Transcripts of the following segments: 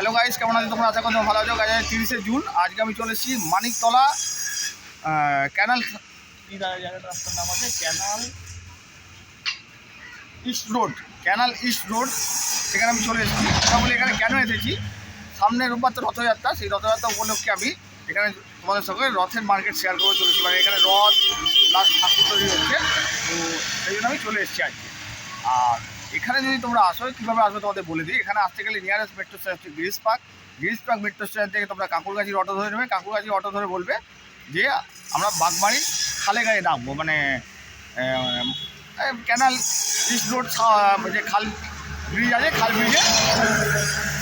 Hello guys কেমন আছো তোমরা? আশা করি তোমরা ভালো আছো। গাইজ তিরিশে জুন আজকে আমি চলে এসেছি মানিকতলা ক্যানাল রাস্তার Canal East Road Canal East Road সেখানে আমি চলে এসেছি। বলি, এখানে কেন এসেছি? সামনে রোববার তো রথযাত্রা, সেই রথযাত্রা উপলক্ষে আমি এখানে তোমাদের সঙ্গে রথের মার্কেট শেয়ার করে চলেছি। মানে এখানে রথ প্লাস ঠাকুর তৈরি হচ্ছে। তো সেই জন্য আমি চলে এসেছি আজকে। আর এখানে যদি তোমরা আসো, কীভাবে আসবে তোমাদের বলে দিই। এখানে আসতে গেলে নিয়ারেস্ট মেট্রো স্টেশন হচ্ছে Girish Park Girish Park metro station থেকে তোমরা কাকুরগাছির অটো ধরে নেবে। কাকুরগাছির অটো ধরে বলবে যে, আমরা বাগবাড়ি খালে গায়ে নামবো। মানে ক্যানাল ইস্ট রোড যে খাল ব্রিজ আছে, খাল ব্রিজে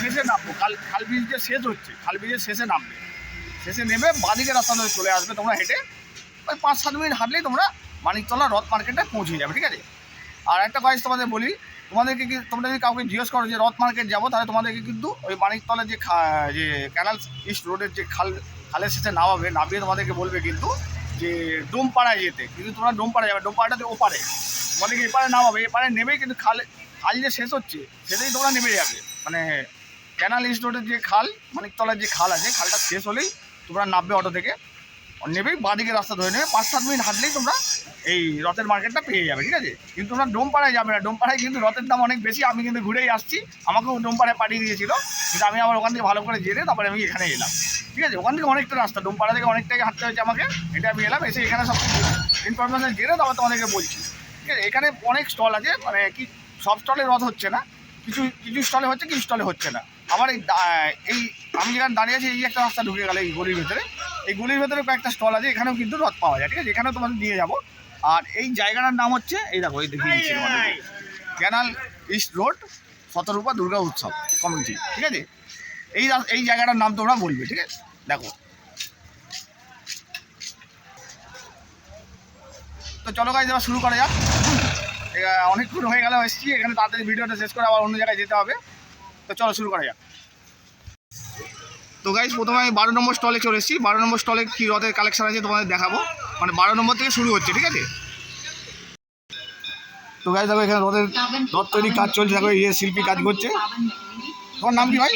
শেষে নামবো। খাল খাল ব্রিজ যে শেষ হচ্ছে, খাল ব্রিজের শেষে নামবে। শেষে নেমে বাদিকে রাস্তা ধরে চলে আসবে তোমরা হেঁটে। ওই পাঁচ সাত মিনিট হাঁটলেই তোমরা মানিকতলা রথ মার্কেটে পৌঁছে যাবে, ঠিক আছে? আর একটা কাজ তোমাদের বলি তোমাদেরকে কি তোমরা যদি কাউকে জিজ্ঞেস করো যে রথ মার্কেট যাব, তাহলে তোমাদেরকে কিন্তু ওই মানিকতলা যে যে ক্যানাল ইস্ট রোডের যে খাল, খালের শেষে নামাবে, নামিয়ে তোমাদেরকে বলবে কিন্তু যে ডোমপাড়ায় যেতে। কিন্তু তোমরা ডোমপাড়া যাবে ডোমপাড়াটা ওপারে। তোমাদেরকে এপারে নামাবে, এপারে নেমেই কিন্তু খালে খাল যে শেষ হচ্ছে, সেটাই তোমরা নেমে যাবে। মানে ক্যানাল ইস্ট রোডের যে খাল মানিকতলার যে খাল আছে, খালটা শেষ হলেই তোমরা নামবে অটো থেকে। নেবেই বাঁদিকে রাস্তা ধরে নেবে পাঁচ সাত মিনিট হাঁটলেই তোমরা এই রথের মার্কেটটা পেয়ে যাবে, ঠিক আছে? কিন্তু তোমরা ডোমপাড়ায় যাবে না। ডোমপাড়ায় কিন্তু রথের দাম অনেক বেশি। আমি কিন্তু ঘুরেই আসছি। আমাকেও ডোমপাড়ায় পাঠিয়ে দিয়েছিল। কিন্তু আমি আবার ওখান থেকে ভালো করে জেনে তারপরে আমি এখানে এলাম। ঠিক আছে? ওখান থেকে অনেকটা রাস্তা। ডোমপাড়া থেকে অনেকটাই হাঁটতে হয়েছে আমাকে। এটা আমি এলাম, এসে এখানে সব ইনফরমেশন জেনে তারপর তোমাদেরকে বলছি। ঠিক আছে? এখানে অনেক স্টল আছে। মানে কি, সব স্টলে রথ হচ্ছে না। কিছু কিছু স্টলে হচ্ছে, কিছু স্টলে হচ্ছে না। আমার এই এই, আমি যেখানে দাঁড়িয়ে আছি, এই একটা রাস্তা ঢুকে গেল এই গলির ভেতরে। এই গলির ভেতরে কয়েকটা স্টল আছে এখানেও কিন্তু রথ পাওয়া যায় ঠিক আছে? এখানেও তোমাদের দিয়ে যাব। আর এই জায়গাটার নাম হচ্ছে এই দেখো এই দেখি। Canal East Road Shatarupa Durga উৎসব কমিটি ঠিক আছে? এই এই জায়গাটার নাম তোমরা বলবে ঠিক আছে? দেখো। তো চলো গাইজ এবার শুরু করা যাক। অনেকক্ষণ হয়ে গেল এসছি। এখানে তাড়াতাড়ি ভিডিওটা শেষ করে আবার অন্য জায়গায় যেতে হবে। তো চলো শুরু করা যাক। তো গাইজ প্রথমে আমি বারো নম্বর স্টলে চলে এসেছি। বারো নম্বর স্টলে কী রথের কালেকশন আছে তোমাদের দেখাবো। মানে বারো নম্বর থেকে শুরু হচ্ছে, ঠিক আছে? তো গাইজ দেখো এখানে রথের রথ তৈরি কাজ চলছে। দেখো ইয়ে শিল্পী কাজ করছে। তোমার নাম কি ভাই?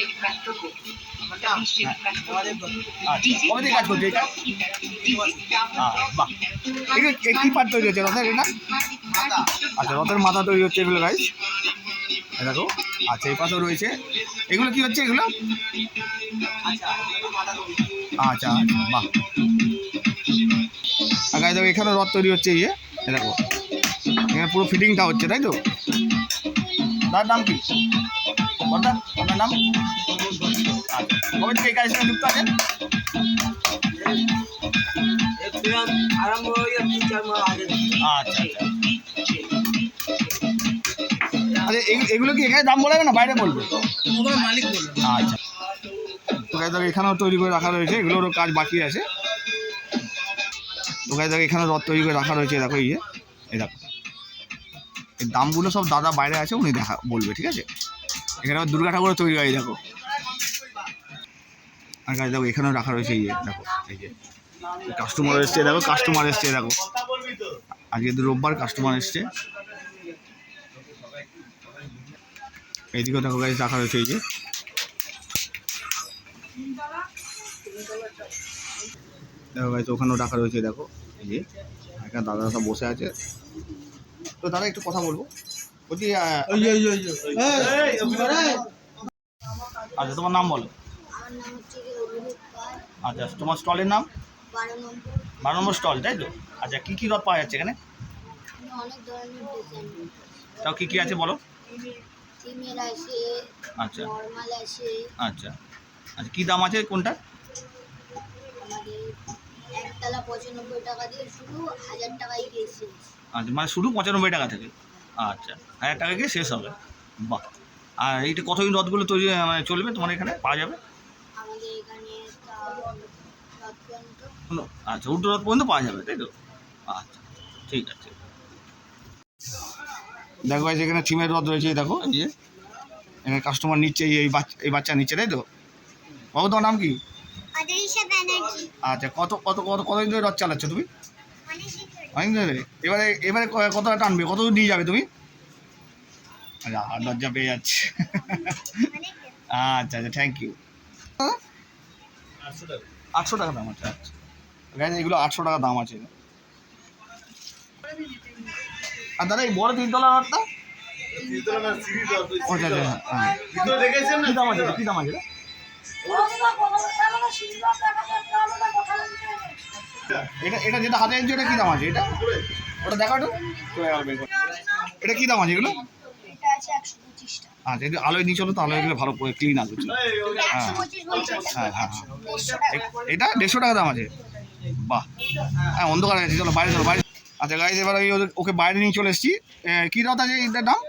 কবে কাজ করছে এটা তৈরি হচ্ছে রথের এটা আচ্ছা রথের মাথা তৈরি হচ্ছে এগুলো গাইজ দেখো আচ্ছা এই পাশেও রয়েছে। এগুলো কি হচ্ছে, এগুলো? আচ্ছা আচ্ছা বাহ গাইজ দেখো এখানে রথ তৈরি হচ্ছে ইয়ে দেখো। পুরো ফিটিংটা হচ্ছে, তাই তো? তার নাম কি? আপনার নাম। কবে থেকে এই কাজের সঙ্গে যুক্ত আছেন? আরম্ভ হয়ে তিন চার মাস আগে আচ্ছা এগুলো কি এখানে দাম বলা যাবে না বাইরে বলবে? মালিক আচ্ছা। তো গাছ এখানেও তৈরি করে রাখা রয়েছে এগুলোরও কাজ বাকি আছে। তো গাছ দেখো এখানে রথ তৈরি করে রাখা রয়েছে দেখো ইয়ে এই দেখো। এই দামগুলো সব দাদা বাইরে আছে উনি দেখা বলবে ঠিক আছে? এখানে আবার দুর্গা ঠাকুরের তৈরি হয়, দেখো। আর গাছ, দেখো, এখানেও রাখা রয়েছে ইয়ে দেখো, এই যে। কাস্টমার এসছে, দেখো কাস্টমার এসছে, দেখো। আজকে তো রোববার কাস্টমার এসছে। এইদিকেও দেখো গাছ রাখা রয়েছে, এই যে। দেখো গাইজ ওখানেও রাখা রয়েছে, দেখো, এই যে। এখানে দাদা সব বসে আছে। তো দাদা, একটু কথা বলব। বলছি আচ্ছা তোমার নাম বলো। আচ্ছা তোমার স্টলের নাম? বারো নম্বর। স্টল তাই তো? আচ্ছা কী কী রথ পাওয়া যাচ্ছে এখানে? এখানে অনেক ধরনের ডিজাইন তাও কী কী আছে বলো? আচ্ছা। আচ্ছা। আচ্ছা কী দাম আছে কোনটা? আমাদের একতলা পঁচানব্বই টাকা দিয়ে শুরু হাজার টাকায় গিয়ে আচ্ছা মানে শুধু পঁচানব্বই টাকা থেকে। আচ্ছা হাজার টাকা গিয়ে শেষ হবে। বাহ। আর এইটা কতদিন রথগুলো তৈরি মানে চলবে তোমার এখানে? পাওয়া যাবে? আচ্ছা উল্টো রথ পর্যন্ত পাওয়া যাবে তাই তো? আচ্ছা ঠিক আছে। দেখো ভাই এখানে থিমের রথ রয়েছে এই দেখো। এই যে। এখানে কাস্টমার নিচ্ছে এই- এই বাচ্চা এই বাচ্চা নিচ্ছে তাই তো? বাবু তোমার নাম কি? আচ্ছা কত কত কত কতদিন ধরে রথ চালাচ্ছ তুমি? অনেক ধরে এবারে এবারে ক- কতটা টানবে? কত দূর নিয়ে যাবে তুমি? আচ্ছা আর লজ্জা পেয়ে যাচ্ছে। আচ্ছা আচ্ছা থ্যাংক ইউ আটশো টাকা। দাম আছে আচ্ছা। এগুলো আটশো টাকা দাম আছে। আর দাদা এই বড় তিনতলা ও, আচ্ছা, আচ্ছা, হ্যাঁ। কি দাম আছে? কি দাম আছে এটা? এটা যেটা হাতে এনেছো এটা কি দাম আছে? এটা? ওটা দেখো একটু। এটা কি দাম আছে এগুলো? আচ্ছা এটা আলোয় নিয়ে চলো তো আলোয় গেলে ভালো ক্লিন আসবে হ্যাঁ হ্যাঁ টাকা। এটা দেড়শো টাকা দাম আছে। বাহ। হ্যাঁ অন্ধকার আছে চলো বাইরে চলো বাইরে। আচ্ছা গাড়ি এবার ওদের- ওকে বাইরে নিয়ে চলে এসেছি। কি রথ আছে এটার দাম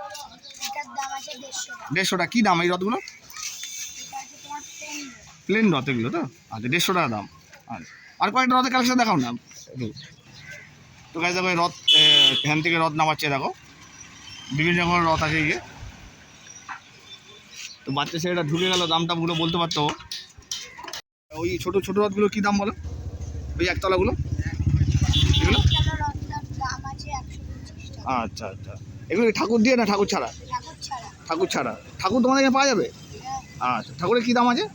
দেড়শো টাকা। কী দাম এই রথগুলো প্লেন রথ এগুলো তো? আচ্ছা দেড়শো টাকা দাম। আচ্ছা। আর কয়েকটা রথের কালেকশন দেখাও না। তো গাছ দেখো রথ এখান থেকে রথ নামাচ্ছে দেখো। বিভিন্ন রকমের রথ আছে গিয়ে তো বাচ্চা ছেলেটা ঢুকে গেল দাম টামগুলো বলতে পারতো। ওই ছোটো ছোটো রথগুলো কী দাম বলো? ওই একতলাগুলো? এগুলো? আচ্ছা আচ্ছা। এগুলো ঠাকুর দিয়ে না ঠাকুর ছাড়া। ঠাকুর ছাড়া। ঠাকুর তোমাদের এখানে পাওয়া যাবে? হ্যাঁ, আচ্ছা ঠাকুরের কী দাম আছে?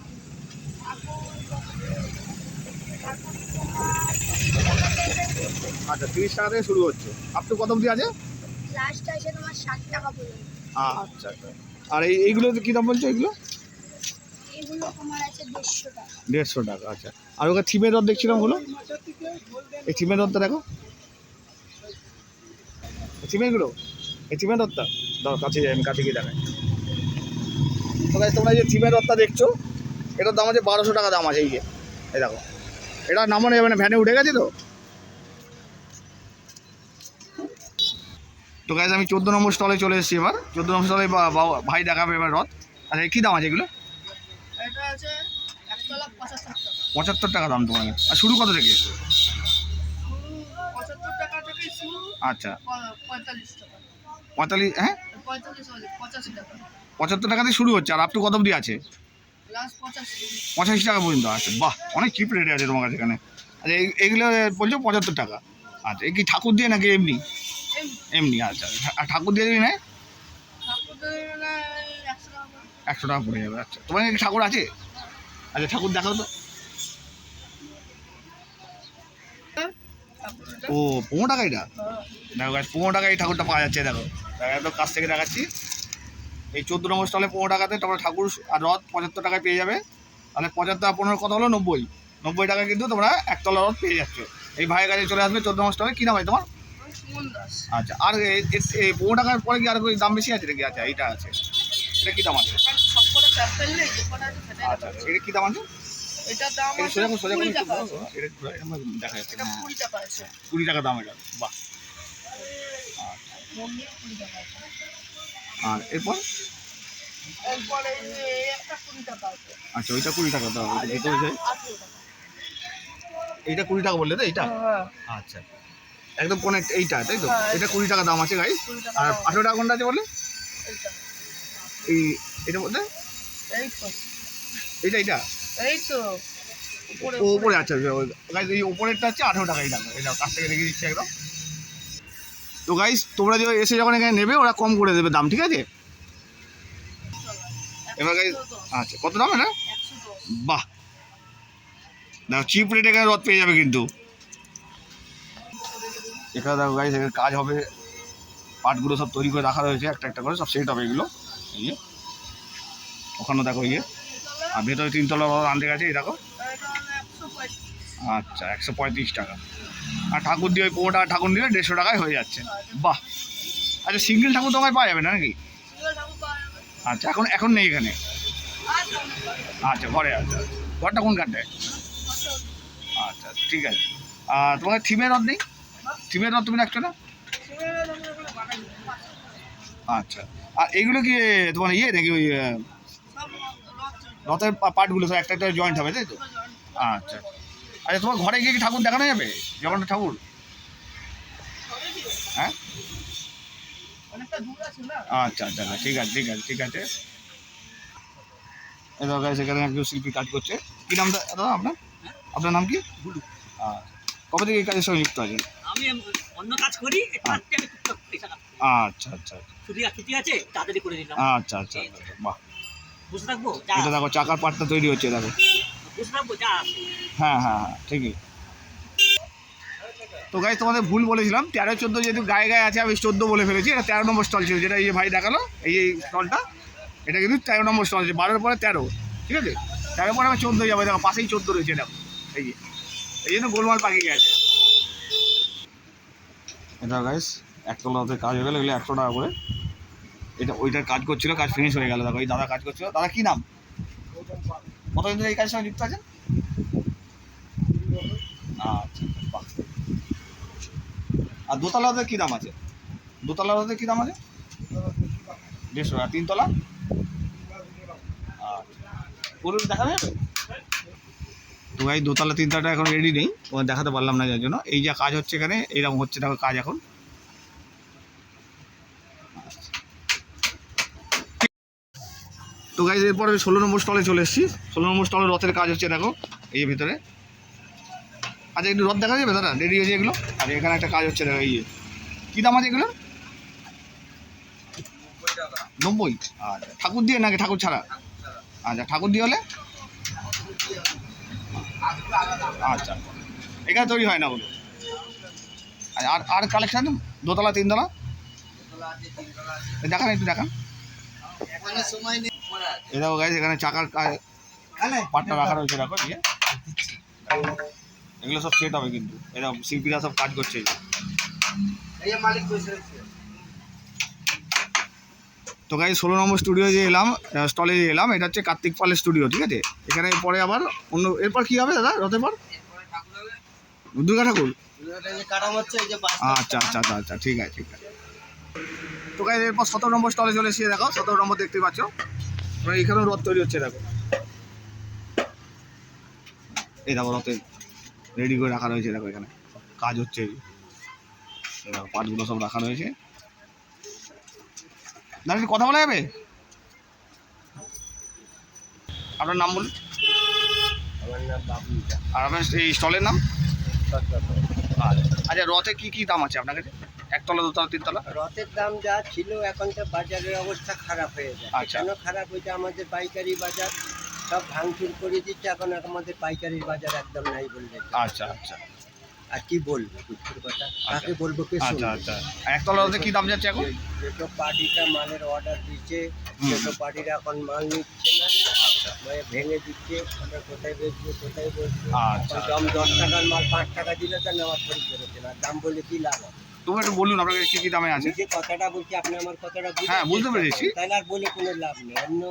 আচ্ছা তিরিশ টাকা থেকে শুরু হচ্ছে। আপ টু কত অবধি আছে? লাস্ট আছে তোমার ষাট টাকা পর্যন্ত। আচ্ছা আচ্ছা। আর এই এইগুলো কী দাম বলছো এগুলো? এগুলো তোমার আছে দেড়শো টাকা। দেড়শো টাকা আচ্ছা। আর ওখানে থিমের রথ দেখছিলাম হলো এই থিমের রথটা দেখো। থিমেরগুলো এই থিমের রথটা? দাও কাছে যাই আমি কাছে গিয়ে দেখাই। তোমরা এই যে থিমের রথটা দেখছ এটার দাম আছে বারোশো টাকা দাম আছে এই যে। এই দেখো। এটা নামানো যাবে না ভ্যানে উঠে গেছে তো? তো গাইজ আমি চোদ্দ নম্বর স্টলে চলে এসেছি এবার। চোদ্দ নম্বর বা- ভাই দেখাবে এবার রথ। আচ্ছা কী দাম আছে এগুলো? পঁচাত্তর টাকা। দাম তোমাকে আর শুরু কত থেকে? আচ্ছা। পঁয়তাল্লিশ হ্যাঁ? পঁচাত্তর টাকা থেকে শুরু হচ্ছে। আর আপ টু কত অবধি আছে? পঁচাশি। টাকা পর্যন্ত আছে। বাহ অনেক চিপ রেটে আছে তোমার কাছে এখানে। আচ্ছা এই- এইগুলো বলছো পঁচাত্তর টাকা। আচ্ছা এই কি ঠাকুর দিয়ে নাকি এমনি? এমনি আচ্ছা। আর ঠাকুর দিয়ে যদি নেয় একশো টাকা পড়ে যাবে আচ্ছা। তোমার কি ঠাকুর আছে? আচ্ছা ঠাকুর দেখাও তো। ও, পনেরো টাকা এটা? দেখো গাছ পনেরো টাকা এই ঠাকুরটা পাওয়া যাচ্ছে, দেখো। একদম কাছ থেকে দেখাচ্ছি। এই চোদ্দ নম্বর স্টলে পনেরো টাকাতে তারপরে ঠাকুর আর রথ পঁচাত্তর টাকায় পেয়ে যাবে। তাহলে পঁচাত্তর পনেরো কত হলো? নব্বই। নব্বই টাকা কিন্তু তোমরা একতলা রথ পেয়ে যাচ্ছ। এই ভাইয়ের কাছে চলে আসবে চোদ্দ নম্বর স্টলে কী নাম হয় তোমার? আচ্ছা আর পনেরো টাকার পরে কি আর দাম বেশি আছে নাকি? আচ্ছা এইটা আছে। এটা কী দাম আছে? আচ্ছা আচ্ছা এটা কী দাম আছে? দাম এটা কুড়ি টাকা। এটা হ্যাঁ, কুড়ি টাকা দাম এটা বাহ। আছে আর এরপর? আচ্ছা ওইটা কুড়ি টাকা আর এটা এটা কুড়ি টাকা বললে তো এইটা? হ্যাঁ। আচ্ছা। একদম কোন এইটা তাই তো? হ্যাঁ, এটা কুড়ি টাকা দাম আছে গাই আর আঠেরো টাকা কোনটা আছে বলে এই এটা বলতে এইটা এইটা? এই তো। উপরে ও আচ্ছা গাইজ এই উপরেরটা হচ্ছে আঠেরো টাকা এই দাম এটা কাছ থেকে দেখিয়ে দিচ্ছি একদম। তো গাইজ তোমরা যে এসে যখন এখানে নেবে ওরা কম করে দেবে দাম ঠিক আছে? এবার গাইজ আচ্ছা কত দাম এটা? বাহ! দেখো চিপ রেটে এখানে রথ পেয়ে যাবে কিন্তু। এখানে দেখো গাইজ এখানে কাজ হবে। পার্টগুলো সব তৈরি করে রাখা রয়েছে, একটা একটা করে সব সেট হবে এগুলো। এই যে, ওখানে দেখো ইয়ে আর ভেতরে তিনতলা আনতে গেছে, এই দেখো। আচ্ছা একশো পঁয়ত্রিশ টাকা। আর ঠাকুর দিয়ে ওই টাকা ঠাকুর দিলে দেড়শো টাকায় হয়ে যাচ্ছে। বাহ! আচ্ছা সিঙ্গেল ঠাকুর তোমায় পাওয়া যাবে না নাকি? আচ্ছা এখন এখন নেই এখানে। আচ্ছা ঘরে আচ্ছা। ঘরটা কোন কাটে আচ্ছা ঠিক আছে। আর তোমার থিমের রথ থিমের রথ তুমি রাখছো না? আচ্ছা। আর এগুলো কি তোমার ইয়ে নাকি ওই রথের পার্টগুলো সব একটা একটা জয়েন্ট হবে তাই তো? আচ্ছা। আচ্ছা তোমার ঘরে গিয়ে কি ঠাকুর দেখানো যাবে? জগন্নাথ ঠাকুর? হ্যাঁ? আছে আচ্ছা আচ্ছা আচ্ছা, ঠিক আছে ঠিক আছে ঠিক আছে। guys, এখানে একজন শিল্পী কাজ করছে। কি নামটা দাদা আপনার? আপনার নাম কি। কবে থেকে এই কাজের সঙ্গে যুক্ত আছেন? আমি অন্য কাজ করি তাতে আমি টুকটাক পয়সা। আচ্ছা আচ্ছা আচ্ছা। ছুটি ছুটি আছে তাড়াতাড়ি করে দিলাম আচ্ছা আচ্ছা আচ্ছা, বাহ। বুঝতে থাকব? এটা দেখো চাকার পাটটা তৈরি হচ্ছে দেখো। বুঝতে থাকব যা হ্যাঁ হ্যাঁ হ্যাঁ ঠিকই। তো গাই তোমাদের ভুল বলেছিলাম তেরো চোদ্দ যেহেতু গায়ে গায়ে আছে আমি চোদ্দ বলে ফেলেছি এটা তেরো নম্বর স্টল ছিল যেটা এই যে ভাই দেখাল এই এই স্টলটা এটা কিন্তু তেরো নম্বর স্টল আছে বারোর পরে তেরো ঠিক আছে? তেরো পরে আমি চোদ্দ যাব দেখো পাশেই চোদ্দ রয়েছে দেখো এই যে। এই জন্য গোলমাল পাকিয়ে গেছে। এটা গাইস একতলা ওদের কাজ হয়ে গেলো, এগুলো একশো টাকা করে। এটা, ওইটার কাজ করছিল, কাজ ফিনিশ হয়ে গেল। দেখো, এই দাদা কাজ করছিল। দাদা, কি নাম? কতদিন ধরে এই কাজের সঙ্গে যুক্ত আছেন? আচ্ছা আর দোতলা ওদের কী দাম আছে? দোতলা ওদের কী দাম আছে? দেড়শো আর তিনতলা? আচ্ছা। পুরো দেখা যাবে তো ভাই দোতলা তিনতলাটা এখন রেডি নেই তোমার দেখাতে পারলাম না যার জন্য। এই যা কাজ হচ্ছে এখানে এইরকম হচ্ছে দেখো কাজ এখন। তো গাইজ এরপরে ষোলো নম্বর স্টলে চলে এসেছি। ষোলো নম্বর স্টলে রথের কাজ হচ্ছে দেখো, এই ভেতরে। আচ্ছা একটু রথ দেখা যাবে? দাদা রেডি হয়েছে এগুলো? আর, এখানে একটা কাজ হচ্ছে দেখো, এই। কী দাম আছে এগুলো? নব্বই। আচ্ছা ঠাকুর দিয়ে নাকি ঠাকুর ছাড়া? আচ্ছা ঠাকুর দিয়ে হলে? আচ্ছা। এখানে তৈরি হয় না আচ্ছা, আর আর কালেকশন দোতলা তিনতলা? দেখান একটু দেখান। এ দেখো গাইজ এখানে চাকার পাটটা রাখা রয়েছে দেখো দিয়ে এগুলো সব সেট হবে কিন্তু। এরা শিল্পীরা সব কাজ করছে। মালিক তো গাই ষোলো নম্বর স্টুডিও যে এলাম স্টলে যে এলাম, এটা হচ্ছে কার্তিক পালের স্টুডিও ঠিক আছে? এখানে পরে আবার অন্য, এরপর কী হবে দাদা, রথের পর? দুর্গা ঠাকুর? আচ্ছা আচ্ছা আচ্ছা আচ্ছা ঠিক আছে ঠিক আছে। তো গাই এরপর সতেরো নম্বর স্টলে চলে এসে দেখো, সতেরো নম্বর দেখতে পাচ্ছ। এখানেও রথ তৈরি হচ্ছে, দেখো। এই দেখো, রথে রেডি করে রাখা রয়েছে, দেখো এখানে। কাজ হচ্ছে। পাটগুলো সব রাখা রয়েছে। দাদা কথা বলা যাবে? আপনার নাম বলুন। আর আপনার এই স্টলের নাম? আচ্ছা রথে কি কি দাম আছে আপনার কাছে? একতলা দুতলা তিনতলা? রথের দাম যা ছিল এখন তো বাজারের অবস্থা খারাপ হয়ে যায় আচ্ছা। কেন খারাপ? হয়েছে আমাদের পাইকারি বাজার সব ভাঙচুর করে দিচ্ছে এখন আমাদের পাইকারি বাজার একদম নাই বললে আচ্ছা আচ্ছা। আর কি বলব দুঃখের কথা? কাকে বলব কে আচ্ছা শুনবে? আচ্ছা। আর একতলা কি দাম যাচ্ছে এখন? যেসব পার্টিটা মালের অর্ডার দিচ্ছে। সেসব পার্টিরা এখন মাল নিচ্ছে না মানে ভেঙে দিচ্ছে আমরা কোথায় বেচবো কোথায় বেচবো আচ্ছা। দাম দশ টাকার মাল পাঁচ টাকা দিলে তো নেওয়ার পরে বেরোচ্ছে না দাম বলে কি লাভ হবে? তুমি একটু বলুন আপনার কাছে কি কি দামে আছে। যে কথাটা বলছি আপনি আমার কথাটা বুঝতে হ্যাঁ, বুঝতে পেরেছি। তাহলে আর বলে কোনো লাভ নেই। অন্য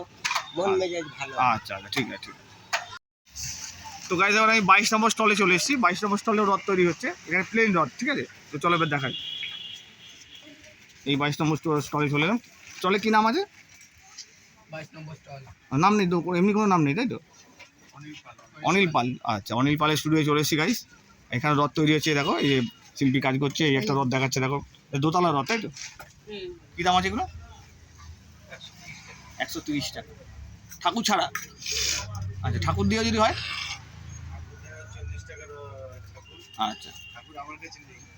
মন মেজাজ ভালো আচ্ছা আচ্ছা ঠিক আছে ঠিক আছে। তো গাইজ এবার আমি বাইশ নম্বর স্টলে চলে এসেছি। বাইশ নম্বর স্টলে রথ তৈরি হচ্ছে। এখানে প্লেন রথ ঠিক আছে? তো চলো এবার দেখাই। এই বাইশ নম্বর স্টলে চলে এলাম। স্টলে কি নাম আছে? নাম নেই তো এমনি কোনো নাম নেই তাই তো? অনিল পাল আচ্ছা অনিল পালের স্টুডিও চলে এসেছি গাইস এখানে রথ তৈরি হচ্ছে দেখো এই যে শিল্পী কাজ করছে এই একটা রথ দেখাচ্ছে দেখো। দোতলা রথ তাই তো? কী দাম আছে এগুলো? একশো তিরিশ টাকা। ঠাকুর ছাড়া। আচ্ছা ঠাকুর দিয়ে যদি হয়? আচ্ছা।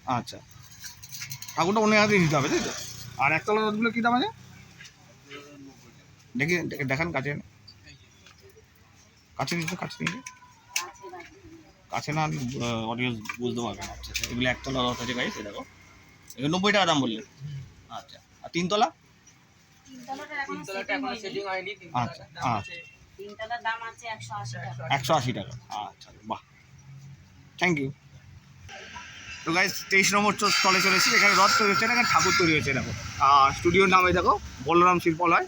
আচ্ছা। ঠাকুরটা অন্য হাতে দিতে হবে তাই তো? আর একতলা রথগুলো কী দাম আছে? দেখি দেখে- দেখান কাছে। কাছে নিতে কাছে নিতে। কাছে না অডিয়েন্স বুঝতে পারবে না। আচ্ছা এগুলো একতলা রথ আছে গাইস দেখো। এগুলো নব্বই টাকা দাম বললে আচ্ছা আর তিনতলা? তিনতলাটা এখনও আচ্ছা আচ্ছা। তিনতলার দাম আছে একশো আশি টাকা। একশো আশি টাকা। আচ্ছা বাহ। থ্যাংক ইউ তো গাইজ তেইশ নম্বর স্টলে চলেছি এখানে রথ তৈরি হচ্ছে না, এখানে ঠাকুর তৈরি হচ্ছে, দেখো। আর স্টুডিওর নামে দেখো, বলরাম শিল্পালয়।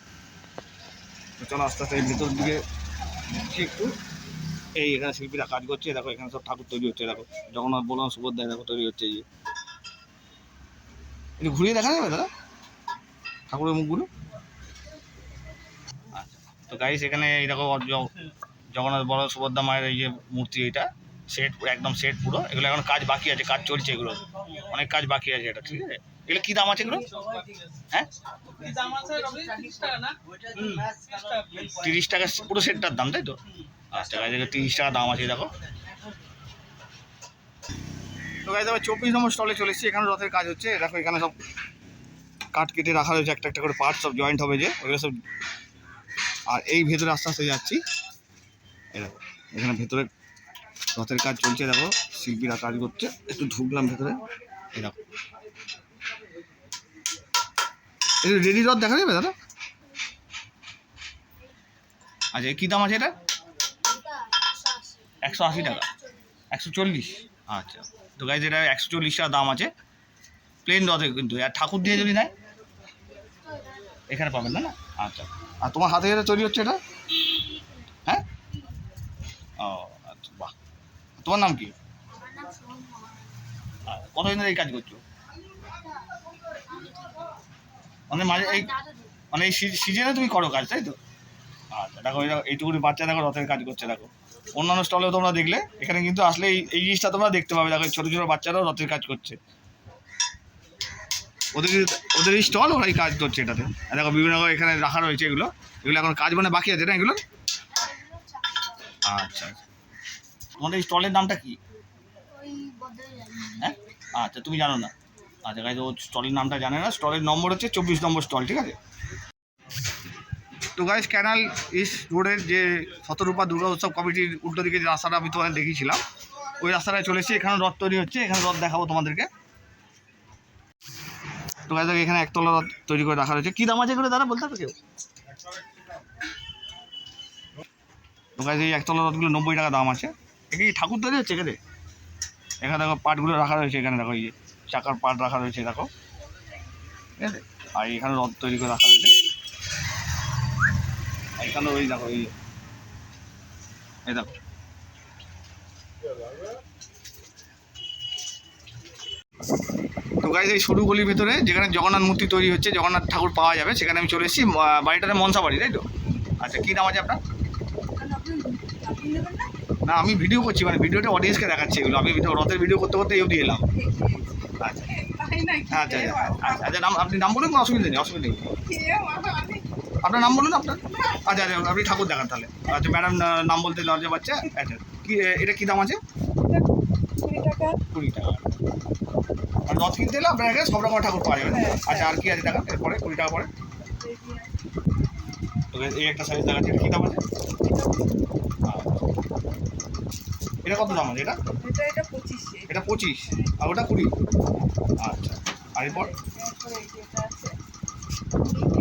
তো চলো আস্তে আস্তে ভেতর দিকে একটু। এই এখানে শিল্পীরা কাজ করছে, দেখো, এখানে সব ঠাকুর তৈরি হচ্ছে, দেখো। জগন্নাথ, বলরাম সুভদ্রায় দেখো, তৈরি হচ্ছে যে। একটু ঘুরিয়ে দেখা যাবে, দাদা? ঠাকুরের মুখগুলো? আচ্ছা তো গাইস এখানে এই দেখো জগন্নাথ বড় সুভদ্রা মায়ের এই যে মূর্তি এটা সেট একদম সেট পুরো। এগুলো এখন কাজ বাকি আছে, কাজ চলছে এগুলো। অনেক কাজ বাকি আছে এটা, ঠিক আছে? এগুলো কী দাম আছে এগুলো? হ্যাঁ? তিরিশ টাকা পুরো সেটটার দাম, তাই তো? আচ্ছা এগুলো তিরিশ টাকা দাম আছে, দেখো। তো আবার চব্বিশ নম্বর স্টলে চলে এসেছি। এখানে রথের কাজ হচ্ছে। দেখো, এখানে সব কাঠ কেটে রাখা রয়েছে একটা একটা করে পার্ট সব জয়েন্ট হবে যে, ওগুলো সব আর এই ভেতরে আস্তে আস্তে যাচ্ছি। দেখো, এখানে ভেতরে রথের কাজ চলছে, দেখো, শিল্পীরা কাজ করছে। একটু ঢুকলাম ভেতরে। দেখো। এই রেডি রথ দেখা যাবে, দাদা? আচ্ছা কী দাম আছে এটা? একশো আশি টাকা। একশো চল্লিশ। আচ্ছা। তো গাইজ এটা একশো চল্লিশ টাকা দাম আছে। প্লেন রথে কিন্তু। আর ঠাকুর দিয়ে যদি নেয়? এখানে পাবেন, না না? আচ্ছা। আর তোমার হাতে যেটা তৈরি হচ্ছে এটা? হ্যাঁ? ও। তোমার নাম কি? কতদিন ধরে এই কাজ করছ? মানে মাঝে এই মানে এই সিজনে তুমি করো কাজ, তাই তো? আচ্ছা দেখো, এই এইটুকুনি বাচ্চা দেখো, রথের কাজ করছে, দেখো। অন্যান্য স্টলেও তোমরা দেখলে, এখানে কিন্তু আসলে এই জিনিসটা তোমরা দেখতে পাবে, দেখো ছোটো ছোটো বাচ্চারাও রথের কাজ করছে। ওদের ওদের এই স্টল ওরাই কাজ করছে এটাতে। দেখো, বিভিন্ন রকম এখানে রাখা রয়েছে এগুলো। এগুলো এখন কাজ মানে বাকি আছে, না এগুলো? আচ্ছা আচ্ছা। তোমাদের স্টলের নামটা কি? হ্যাঁ? আচ্ছা তুমি জানো না। আচ্ছা গাইজ ও স্টলের নামটা জানে না। স্টলের নম্বর হচ্ছে চব্বিশ নম্বর স্টল ঠিক আছে? তো গাইজ ক্যানাল ইস্ট রোডের যে শতরূপা দুর্গা উৎসব কমিটির উল্টো দিকে যে রাস্তাটা আমি তোমাদের দেখিয়েছিলাম ওই রাস্তাটায় চলে এসেছি। এখানে রথ তৈরি হচ্ছে। এখানে রথ দেখাবো তোমাদেরকে। তো গাইজ এখানে একতলা রথ তৈরি করে রাখা রয়েছে। কী দাম আছে এগুলো? দাদা বলতে পারবে কেউ? তো গাইজ এই একতলা রথগুলো নব্বই টাকা দাম আছে। কি ঠাকুর তৈরি হচ্ছে এখানে? এখানে দেখো পাটগুলো রাখা রয়েছে, এখানে দেখো এই চাকার পাট রাখা রয়েছে, দেখো। ঠিক আছে? আর এখানে রথ তৈরি করে রাখা রয়েছে। এখানে ওই দেখো, এই। এই দেখো। তো গাইজ এই সরু গলির ভেতরে যেখানে জগন্নাথ মূর্তি তৈরি হচ্ছে, জগন্নাথ ঠাকুর পাওয়া যাবে, সেখানে আমি চলে এসেছি। বাড়িটাতে মনসা বাড়ি, তাই তো? আচ্ছা কী নাম আছে আপনার? না, আমি ভিডিও করছি মানে ভিডিওটা অডিয়েন্সকে দেখাচ্ছি এগুলো। আমি রথের ভিডিও করতে করতে এই এলাম। আচ্ছা। আচ্ছা আচ্ছা আচ্ছা আচ্ছা নাম আপনি নাম বলুন, কোনো অসুবিধা নেই অসুবিধা নেই। আপনার নাম বলুন আপনার। আচ্ছা আচ্ছা আপনি ঠাকুর দেখান তাহলে। আচ্ছা ম্যাডাম নাম বলতে লজ্জা পাচ্ছে আচ্ছা কি এটা কী দাম আছে? কুড়ি টাকা। আর রথ কিনতে এলে আপনার এখানে সব রকমের ঠাকুর পাওয়া যাবে। আচ্ছা আর কি আছে টাকা এরপরে কুড়ি টাকা পরে। এই একটা সাইজ দেখাচ্ছে কী দাম আছে। এটা কত দাম আছে? এটা? এটা এটা পঁচিশে। এটা পঁচিশ। আর ওটা কুড়ি। আচ্ছা। আর এরপর? এটা আছে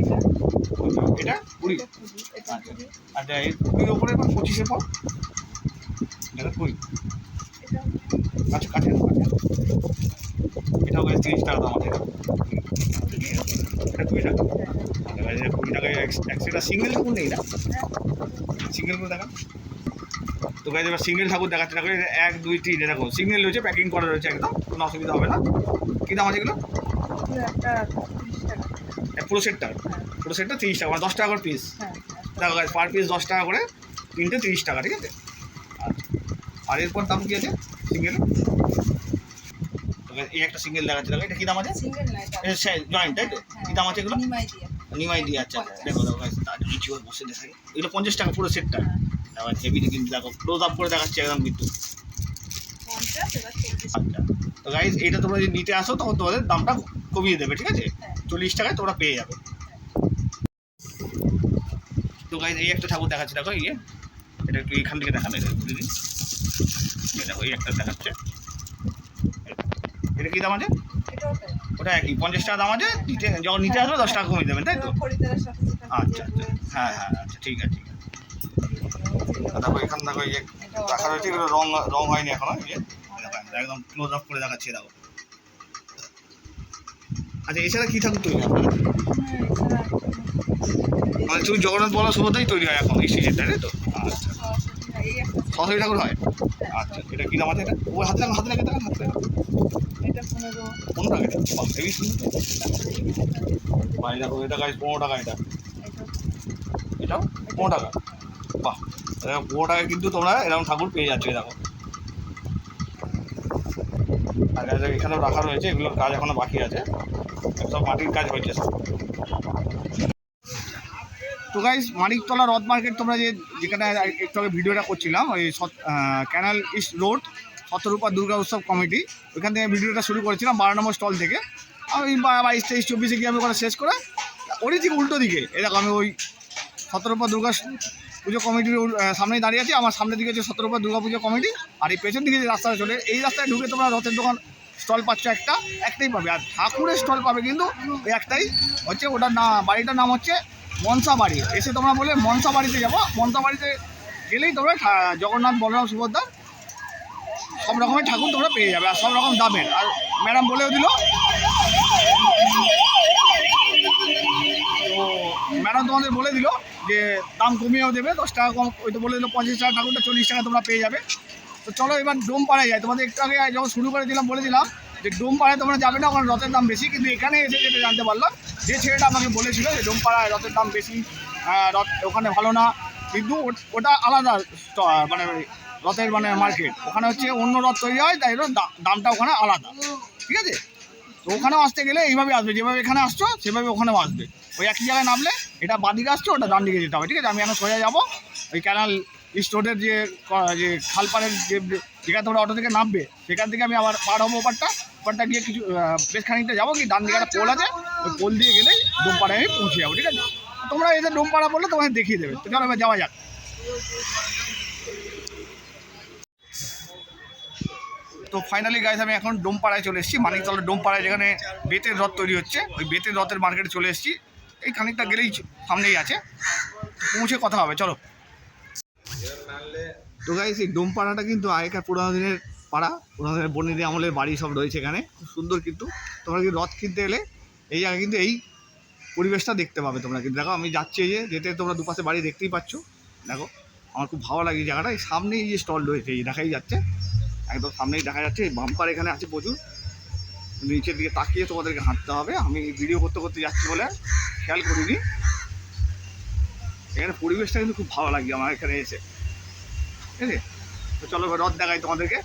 এটা এটা কুড়ি এটা কুড়ি। এটা আচ্ছা আচ্ছা এই কুড়ির ওপরে এবার পঁচিশের পর? এটা কুড়ি। এটা আচ্ছা কাছে কাছে এটাও গেছে তিরিশ টাকা দাম আছে। এটা কুড়ি টাকা। আচ্ছা গাছ এটা কুড়ি টাকায় একশোটা সিঙ্গেল ঠাকুর নেই না সিঙ্গেল করে দেখা তো গাছ এবার সিঙ্গেল ঠাকুর দেখাচ্ছে না করে এক দুই তিন এরকম সিঙ্গেল রয়েছে প্যাকিং করা রয়েছে একদম কোনো অসুবিধা হবে না। কী দাম আছে এগুলো? পুরো সেটটা পুরো সেটটা তিরিশ টাকা মানে দশ টাকা করে পিস হ্যাঁ দেখো গাছ পার পিস দশ টাকা করে তিনটে তিরিশ টাকা ঠিক আছে? আচ্ছা আর এরপর দাম কি আছে? সিঙ্গেল এই একটা সিঙ্গেল দেখাচ্ছে দেখো এটা কী দাম আছে? জয়েন্ট তাই তো? কী দাম আছে এগুলো? নিমাই দিয়ে। দিয়ে আচ্ছা দেখো দেখো বসে দেখাই। এগুলো পঞ্চাশ টাকা পুরো সেটটা এবার হেভি কিন্তু দেখো ক্লোজ আপ করে দেখাচ্ছে একদম কিন্তু। আচ্ছা তো গাইজ এইটা তোমরা যদি নিতে আসো তখন তোমাদের দামটা কমিয়ে দেবে ঠিক আছে? চল্লিশ টাকায় তোমরা পেয়ে যাবে। তো গাইজ এই একটা ঠাকুর দেখাচ্ছে দেখো ইয়ে এটা একটু এখান থেকে দেখানো এটা দিন এই দেখো এই একটা দেখাচ্ছে। এটা কী দাম আছে? ওটা একই পঞ্চাশ টাকা দাম আছে নিতে যখন নিতে আসবে দশ টাকা কমিয়ে দেবেন তাই তো? আচ্ছা আচ্ছা। হ্যাঁ হ্যাঁ আচ্ছা ঠিক আছে। দেখো এখানে দেখো এই যে রাখা রয়েছে এগুলো রং রং হয়নি এখনও, এই যে। একদম ক্লোজ আপ করে দেখাচ্ছি দেখো। আচ্ছা এছাড়া কী ঠাকুর তৈরি? মানে তুমি জগন্নাথ বলা শুভতাই তৈরি হয় এখন এই সিজনটা তাই তো? আচ্ছা সরস্বতী ঠাকুর হয়? আচ্ছা এটা কী দাম আছে এটা? ওই হাতে হাতে লাগে দেখান হাতে পনেরো টাকা। এটা হেভি সুন্দর। ভাই এটা পনেরো টাকা এটা। এটাও পনেরো টাকা? বাহ। দেখো, পনেরো টাকা কিন্তু তোমরা এরকম ঠাকুর পেয়ে যাচ্ছ দেখো। আর এখানেও রাখা রয়েছে এগুলোর কাজ এখনও বাকি আছে। সব মাটির কাজ হয়েছে তো গাইজ মানিকতলা রথ মার্কেট তোমরা যে যেখানে একটু আগে ভিডিওটা করছিলাম ওই Canal East Road Shatarupa Durga উৎসব কমিটি ওইখান থেকে ভিডিওটা শুরু করেছিলাম বারো নম্বর স্টল থেকে। আমি বাইশ তেইশ চব্বিশে গিয়ে আমি ওখানে শেষ করে ওরই ঠিক উল্টো দিকে। এরকম আমি ওই সতেরোপা দুর্গা পুজো কমিটির সামনেই দাঁড়িয়ে আছি। আমার সামনের দিকে হচ্ছে সতেরোপা দুর্গা পুজো কমিটি আর এই পেছন দিকে যে রাস্তাটা চলে, এই রাস্তায় ঢুকে তোমরা রথের দোকান স্টল পাচ্ছ একটা, একটাই পাবে। আর ঠাকুরের স্টল পাবে কিন্তু একটাই। হচ্ছে ওটার না বাড়িটার নাম হচ্ছে মনসা বাড়ি। এসে তোমরা বলে মনসা বাড়িতে যাব। মনসা বাড়িতে গেলেই তোমরা জগন্নাথ, বলরাম, সুভদ্রা সব রকমের ঠাকুর তোমরা পেয়ে যাবে আর সব রকম দামের। আর ম্যাডাম বলেও দিল। ম্যাডাম তোমাদের বলে দিল যে দাম কমিয়েও দেবে, দশ টাকা কম, ওই তো বলে দিল পঁচিশ টাকা ঠাকুরটা চল্লিশ টাকা তোমরা পেয়ে যাবে। তো চলো এবার ডোম পাড়ায় যাই। তোমাদের একটু আগে যখন শুরু করেছিলাম বলেছিলাম যে ডোম পাড়ায় তোমরা যাবে না, ওখানে রথের দাম বেশি। কিন্তু এখানে এসে যেটা জানতে পারলাম, যে ছেলেটা আমাকে বলেছিল যে ডোম পাড়ায় রথের দাম বেশি রথ ওখানে ভালো না। কিন্তু ওটা আলাদা মানে রথের মানে মার্কেট। ওখানে হচ্ছে অন্য রথ তৈরি হয়, তাই দামটা ওখানে আলাদা। ঠিক আছে? তো ওখানেও আসতে গেলে এইভাবে আসবে। যেভাবে এখানে আসছো, সেভাবে ওখানেও আসবে। ওই একই জায়গায় নামলে এটা বাদিকে আসছো, ওটা ডান দিকে যেতে হবে, ঠিক আছে? আমি এখন সোজা যাব, ওই ক্যানাল স্টোরের যে যে খালপাড়ের যে যেখানে তোমরা অটো থেকে নামবে, সেখান থেকে আমি আবার পার হব ওপারটা। ওপারটা গিয়ে কিছু বেশ খানিকটা যাব কি ডান দিকে একটা পোল আছে, ওই পোল দিয়ে গেলেই ডোমপাড়ায় আমি পৌঁছে যাব, ঠিক আছে? তোমরা এদের ডোমপাড়া বললে, তোমাদের দেখিয়ে দেবে। তো চলো এবার যাওয়া যাক। তো ফাইনালি গাইজ আমি এখন ডোমপাড়ায় চলে এসেছি, মানিকতলা ডোমপাড়ায় যেখানে বেতের রথ তৈরি হচ্ছে। ওই বেতের রথের মার্কেটে চলে এসেছি। এই খানিকটা গেলেই সামনেই আছে। পৌঁছে কথা হবে, চলো। তো গাইজ এই ডোমপাড়াটা কিন্তু আগেকার পুরানো দিনের পাড়া, পুরানো দিনের বর্ণিদি আমলের বাড়ি সব রয়েছে এখানে, খুব সুন্দর কিন্তু। তোমরা কি রথ কিনতে এলে এই জায়গায় কিন্তু এই পরিবেশটা দেখতে পাবে তোমরা কিন্তু। দেখো, আমি যাচ্ছি এই যে, যেতে তোমরা দুপাশে বাড়ি দেখতেই পাচ্ছ। দেখো, আমার খুব ভালো লাগে এই জায়গাটা। এই সামনেই যে স্টল রয়েছে, এই দেখাই যাচ্ছে। একদম সামনেই দেখা যাচ্ছে, এই বাম্পার এখানে আছে প্রচুর। নিচের দিকে তাকিয়ে তোমাদেরকে হাঁটতে হবে। আমি ভিডিও করতে করতে যাচ্ছি বলে খেয়াল করিনি। এখানে পরিবেশটা কিন্তু খুব ভালো লাগছে আমার এখানে এসে। ঠিক আছে? তো চলো রথ দেখাই তোমাদেরকে।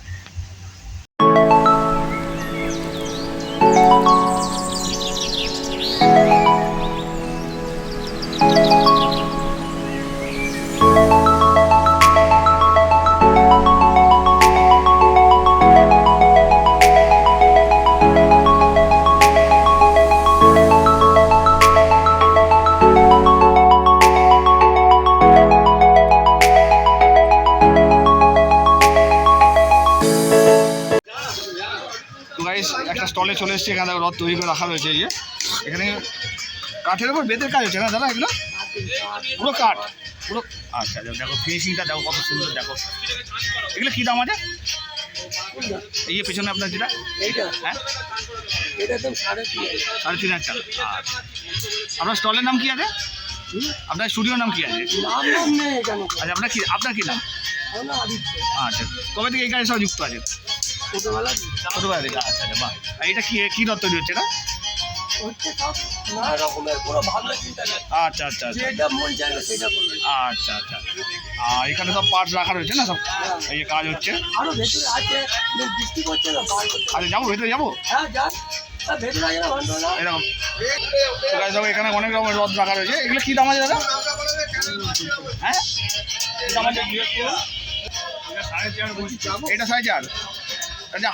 স্টলে চলে এসেছে এখানে রথ তৈরি করে রাখা রয়েছে এই যে। এখানে কাঠের উপর বেতের কাজ হচ্ছে না দাদা এগুলো? পুরো কাঠ। পুরো আচ্ছা দেখো ফিনিশিংটা দেখো কত সুন্দর দেখো। এগুলো কী দাম আছে? এই যে পেছনে আপনার যেটা? হ্যাঁ? সাড়ে তিন হাজার। আচ্ছা। আপনার স্টলের নাম কি আছে? আপনার স্টুডিওর নাম কি আছে? আচ্ছা আপনার কি আপনার কি নাম? আচ্ছা কবে থেকে এই কাজের সাথে যুক্ত আছে ছোটবেলা ছোটোবেলা আচ্ছা আর এটা কি কী রথ তৈরি হচ্ছে করে আচ্ছা আচ্ছা আচ্ছা আচ্ছা আর এখানে সব পার্টস রাখা রয়েছে না সব এই কাজ হচ্ছে না আচ্ছা যাব ভেতরে যাব না না এরকম এখানে অনেক রকমের রথ রাখা রয়েছে এগুলো কী দাম আছে দাদা হ্যাঁ এটা সাড়ে চার।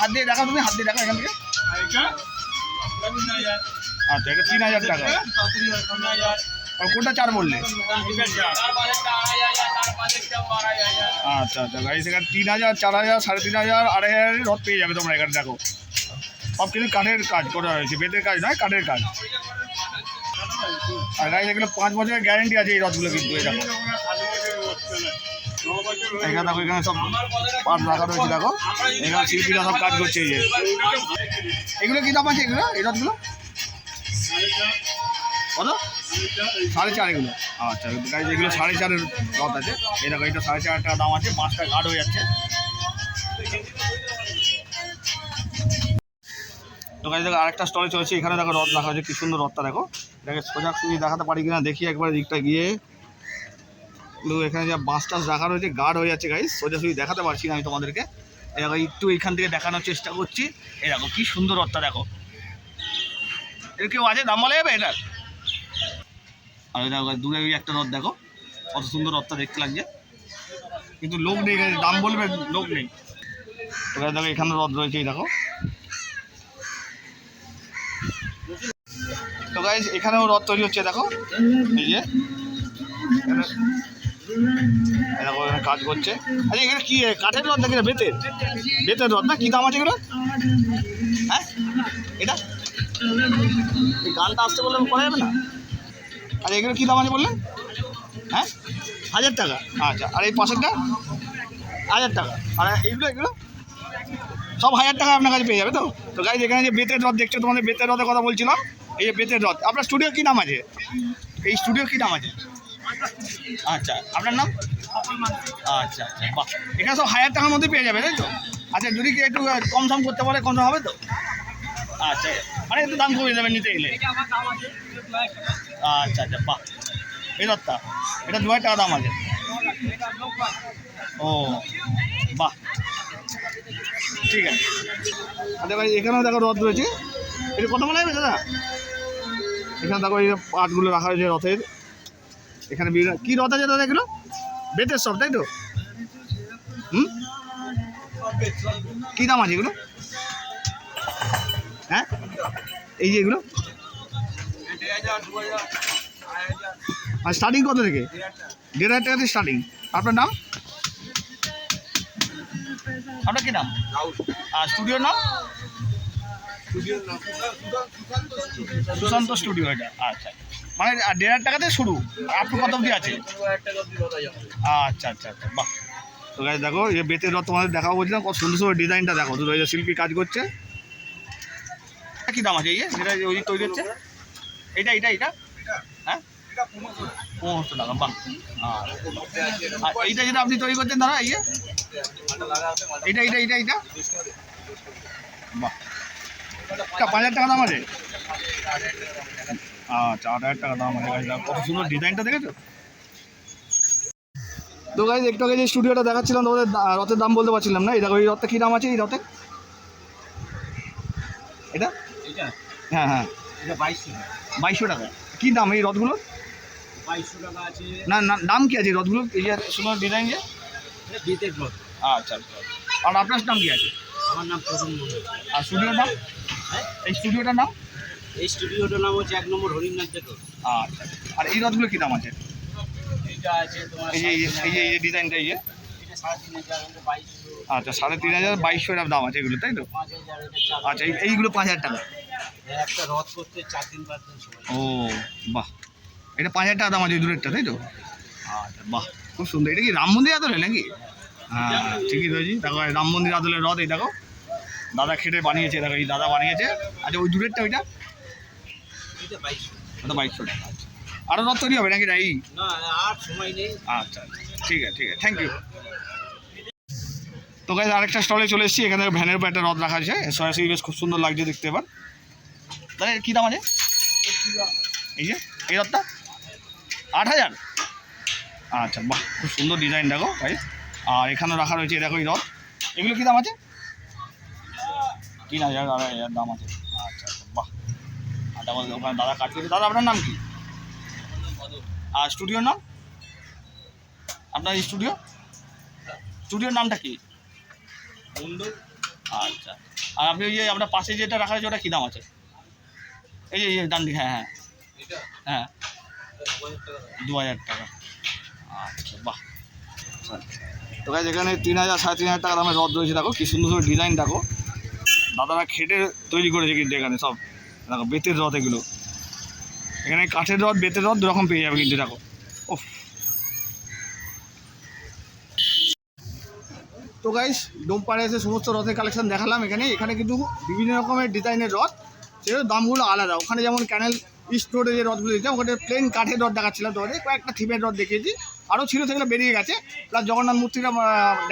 হাত দিয়ে দেখা তুমি হাত দিয়ে দেখা এখান থেকে। আচ্ছা এটা তিন হাজার টাকা। আর কোনটা চার বললে? আচ্ছা আচ্ছা গাড়ি সেখানে তিন হাজার চার হাজার সাড়ে তিন হাজার আড়াই হাজার রথ পেয়ে যাবে তোমরা এখানে দেখো। সব কিছু কাঠের কাজ করা হয়েছে বেতের কাজ নয় কাঠের কাজ। আর গাড়ি এগুলো পাঁচ বছরের গ্যারেন্টি আছে এই রথগুলো কিন্তু দেখো। এখানে দেখো, এখানে সব পাট রাখা রয়েছে, দেখো। এখানে শিল্পীরা সব কাজ করছে যে। এগুলো কী দাম আছে এগুলো? এই রথগুলো কত? সাড়ে চার এগুলো। আচ্ছা গাড়ি এগুলো সাড়ে চারের রথ আছে। এই দেখো, এটা সাড়ে চার টাকা দাম আছে, পাঁচটা গার্ড হয়ে যাচ্ছে। তো গাড়ি দেখো, আরেকটা স্টলে চলেছে। এখানে দেখো রথ রাখা হয়েছে, কি সুন্দর রথটা, দেখো। এটাকে সোজা সুজি দেখাতে পারি কিনা, দেখি একবার দিকটা গিয়ে। কিন্তু এখানে যা বাঁশ টাস রাখা রয়েছে গার্ড হয়ে যাচ্ছে গাইস সোজাসুজি দেখাতে পারছি না আমি তোমাদেরকে। দেখো, একটু এখান থেকে দেখানোর চেষ্টা করছি। দেখো, কি সুন্দর রথটা দেখো। এর কেউ আছে? দাম বলা যাবে এটার আর দেখো দূরে ওই একটা রথ দেখো। কত সুন্দর রথটা দেখতে লাগছে। কিন্তু লোক নেই দাম বলবে, লোক নেই। এবার দেখো, এখানে রথ রয়েছে দেখো। তো গাইজ এখানেও রথ তৈরি হচ্ছে, দেখো। এই যে। এরকম কাজ করছে। আচ্ছা এখানে কি কাঠের রথ নাকি বেতের। বেতের রথ না? কী দাম আছে এগুলো হ্যাঁ? এটা? গানটা আসতে বললে করা যাবে না? আচ্ছা এগুলো কী দাম আছে বললেন হ্যাঁ? হাজার টাকা। আচ্ছা আর এই পাশেরটা? হাজার টাকা। আর এইগুলো, এগুলো? সব হাজার টাকা আপনার কাছে পেয়ে যাবে তো? তো গাড়ি এখানে যে বেতের রথ দেখছ, তোমাদের বেতের রথের কথা বলছিলাম। এই যে বেতের রথ। আপনার স্টুডিও কী নাম আছে? এই স্টুডিও কী নাম আছে? আচ্ছা আপনার নাম? আচ্ছা আচ্ছা বাহ। এখানে সব হাজার টাকার মধ্যে পেয়ে যাবে, তাই তো? আচ্ছা যদি একটু কম সম করতে পারে, কম হবে তো? আচ্ছা মানে একটু দাম কমে যাবে নিতে গেলে। আচ্ছা আচ্ছা বাহ। এই রথটা এটা দু হাজার টাকা দাম আছে। ও, বাহ। ঠিক আছে। আচ্ছা ভাই, এখানেও দেখো রথ রয়েছে। এটা কত মনে হবে, দাদা? এখানে দেখো এই পাটগুলো রাখা হয়েছে রথের। এখানে বিভিন্ন কী রথ আছে দাদা এগুলো? বেতের সব তাই তো? হুম? কী দাম আছে এগুলো? হ্যাঁ? এই যে এগুলো? আর স্টার্টিং কত থেকে? দেড় হাজার টাকা থেকে স্টার্টিং আপনার নাম? আপনার কি নাম? আর স্টুডিওর নাম? সুশান্ত স্টুডিও এটা। আচ্ছা। মানে দেড় হাজার টাকাতে শুরু। আর আপনার কত অবধি আছে? আচ্ছা আচ্ছা আচ্ছা বাহ। তো গাছ দেখো, এই বেতের রথ তোমাদের দেখাবো বলছিলাম, কত সুন্দর সুন্দর ডিজাইনটা দেখো। দুটো শিল্পী কাজ করছে। কি দাম আছে এই যেটা ওই তৈরি হচ্ছে? এইটা এইটা এইটা হ্যাঁ? পনেরোশো টাকা, বাহ। আর এইটা যেটা আপনি তৈরি করছেন, দাদা, এই যে? এইটা এইটা এইটা এইটা বাহ। এটা পাঁচ হাজার টাকা দাম আছে? আচ্ছা আট হাজার টাকা দাম আছে গাছ কত সুন্দর ডিজাইনটা দেখেছ? তো গাইজ একটু আগে যে স্টুডিওটা দেখাচ্ছিলাম তোমাদের দা- রথের দাম বলতে পারছিলাম না। এই দেখো এই রথটা কী দাম আছে? এই রথে? এটা? এটা? হ্যাঁ হ্যাঁ। এটা বাইশশো বাইশশো টাকা। কী দাম এই রথগুলো বাইশশো টাকা আছে। না না দাম কি আছে এই রথগুলো এই যে সুন্দর ডিজাইন যে এটা রথ। আচ্ছা আচ্ছা। আর আপনার নাম কি আছে? আমার নাম প্রসন্ন আর স্টুডিওর নাম এই স্টুডিওটার নাম? এই স্টুডিওটার নাম হচ্ছে এক নম্বর হরিণনাথ দেখো আচ্ছা। আর এই রথগুলো কী দাম আছে? এটা আছে তোমার এই যে এই যে- এই ডিজাইনটা এই যে? আচ্ছা সাড়ে তিন হাজার বাইশশো এরকম দাম আছে এগুলো তাই তো? আচ্ছা এই এইগুলো পাঁচ হাজার টাকা। একটা রথ করতে চার দিন পাঁচ দিন ও বাহ। এটা পাঁচ হাজার টাকা দাম আছে দূরেরটা তাই তো? আচ্ছা বাহ খুব সুন্দর। এটা কি রাম মন্দির আদলে নাকি? হ্যাঁ ঠিকই রয়েছি দেখো রাম মন্দির আদলের রথ এই দেখো। দাদা খেটে বানিয়েছে দেখো এই দাদা বানিয়েছে। আচ্ছা ওই দূরেরটা ওইটা? ওটা বাইশশো। টাকা আচ্ছা। আরও রথ তৈরি হবে নাকি না এই না আর সময় নেই। আচ্ছা আচ্ছা। ঠিক আছে ঠিক আছে। থ্যাংক ইউ তো গাইজ আরেকটা স্টলে চলে এসেছি। এখানে ভ্যানের উপর একটা রথ রাখা আছে। সরাসরি বেশ খুব সুন্দর লাগছে দেখতে এবার। এর কী দাম আছে? এই যে এই রথটা আট হাজার? আচ্ছা বাহ খুব সুন্দর ডিজাইন দেখো ভাই আর এখানেও রাখা রয়েছে দেখো এই রথ এগুলো কী দাম আছে? তিন হাজার আড়াই হাজার দাম আছে। আর তারপর ওখানে দাদা কাজ করছে। দাদা আপনার নাম কি? আর স্টুডিওর নাম? আপনার স্টুডিও? স্টুডিওর নামটা কি? আচ্ছা। আর আপনি ওই যে আপনার পাশে যেটা রাখা হয়েছে ওটা কী দাম আছে? এই যে ডান দিকে হ্যাঁ হ্যাঁ। হ্যাঁ। দু হাজার টাকা। আচ্ছা বাহ। আচ্ছা। তো গাছ এখানে তিন হাজার সাড়ে তিন হাজার টাকা দামের রদ রয়েছে। দেখো কি সুন্দর সুন্দর ডিজাইন দেখো। দাদারা খেটে তৈরি করেছে কিন্তু এখানে সব। দেখো, বেতের রথ এগুলো। এখানে কাঠের রথ, বেতের রথ দুরকম পেয়ে যাবে কিন্তু দেখো। ওফ তো গাইস ডোমপাড়ে এসে সমস্ত রথের কালেকশন দেখালাম এখানে। এখানে কিন্তু বিভিন্ন রকমের ডিজাইনের রথ। সেগুলো দামগুলো আলাদা। ওখানে যেমন ক্যানেল ইস্ট রোডে যে রথগুলো দিয়েছে ওখানে প্লেন কাঠের রথ দেখাচ্ছিলাম তোমাদের। কয়েকটা থিমের রথ দেখিয়েছি। আরও ছিল সেগুলো বেরিয়ে গেছে। প্লাস জগন্নাথ মূর্তিটা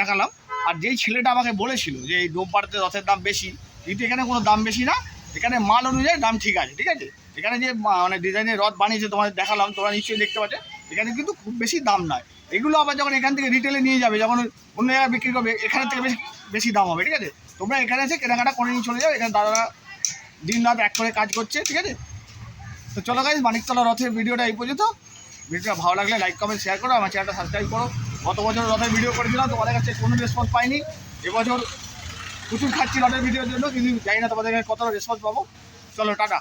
দেখালাম। আর যেই ছেলেটা আমাকে বলেছিল যে এই ডোমপাড়াতে রথের দাম বেশি, কিন্তু এখানে কোনো দাম বেশি না। এখানে মাল অনুযায়ী দাম ঠিক আছে ঠিক আছে? এখানে যে মানে ডিজাইনের রথ বানিয়েছে, তোমাদের দেখালাম, তোমরা নিশ্চয়ই দেখতে পাচ্ছ, এখানে কিন্তু খুব বেশি দাম নয়। এগুলো আবার যখন এখান থেকে রিটেলে নিয়ে যাবে, যখন অন্য জায়গায় বিক্রি করবে, এখানের থেকে বেশি বেশি দাম হবে, ঠিক আছে? তোমরা এখানে এসে কেনাকাটা করে নিয়ে চলে যাও, এখানে দাদারা দিন রাত এক করে কাজ করছে, ঠিক আছে? তো চলো গাইজ মানিকতলা রথের ভিডিওটা এই পর্যন্ত। ভিডিওটা ভালো লাগলে লাইক কমেন্ট শেয়ার করো, আমার চ্যানেলটা সাবস্ক্রাইব করো। গত বছর রথের ভিডিও করেছিলাম, তোমাদের কাছে কোনো রেসপন্স পাইনি। এবছর প্রচুর খাচ্ছি লটের ভিডিওর জন্য কিন্তু জানি না তোমাদের কতটা রেসপন্স পাবো। চলো টাটা।